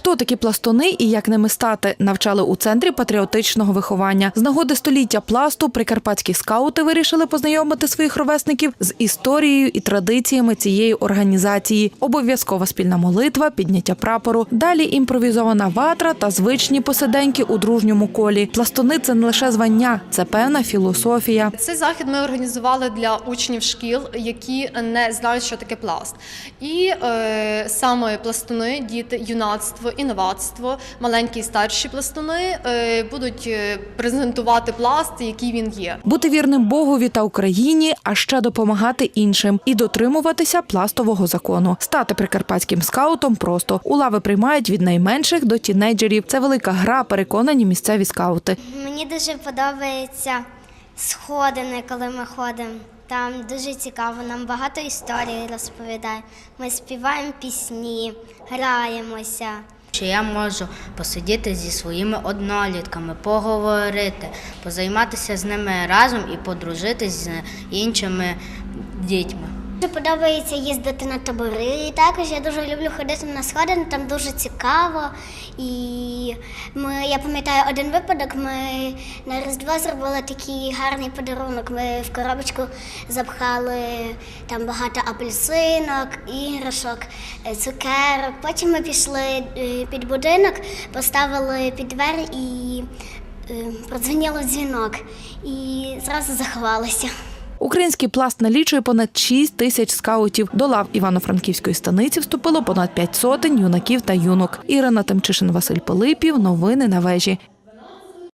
Хто такі пластуни і як ними стати, навчали у центрі патріотичного виховання. З нагоди століття пласту прикарпатські скаути вирішили познайомити своїх ровесників з історією і традиціями цієї організації. Обов'язкова спільна молитва, підняття прапору. Далі імпровізована ватра та звичні посиденьки у дружньому колі. Пластуни це не лише звання, це певна філософія. Цей захід ми організували для учнів шкіл, які не знають, що таке пласт. І е, саме пластуни, діти, юнацтво, інновацтво, маленькі і старші пластуни е, будуть е, презентувати пласт, який він є. Бути вірним Богові та Україні, а ще допомагати іншим і дотримуватися пластового закону. Стати прикарпатським скаутом просто у лави приймають від найменших до тінейджерів. Це велика гра, переконані місцеві скаути. Мені дуже подобається сходини, коли ми ходимо. Там дуже цікаво, нам багато історій розповідає. Ми співаємо пісні, граємося. Що я можу посидіти зі своїми однолітками, поговорити, позайматися з ними разом і подружитись з іншими дітьми. Дуже подобається їздити на табори. Також я дуже люблю ходити на сходини, там дуже цікаво. І ми, я пам'ятаю один випадок, ми на Різдво зробили такий гарний подарунок. Ми в коробочку запхали там багато апельсинок, іграшок, е, цукерок. Потім ми пішли е, під будинок, поставили під двері і е, продзвонили дзвінок. І зразу заховалися. Український пласт налічує понад 6 тисяч скаутів. До лав Івано-Франківської станиці вступило понад 5 сотень юнаків та юнок. Ірина Тимчишин, Василь Пилипів. Новини на вежі.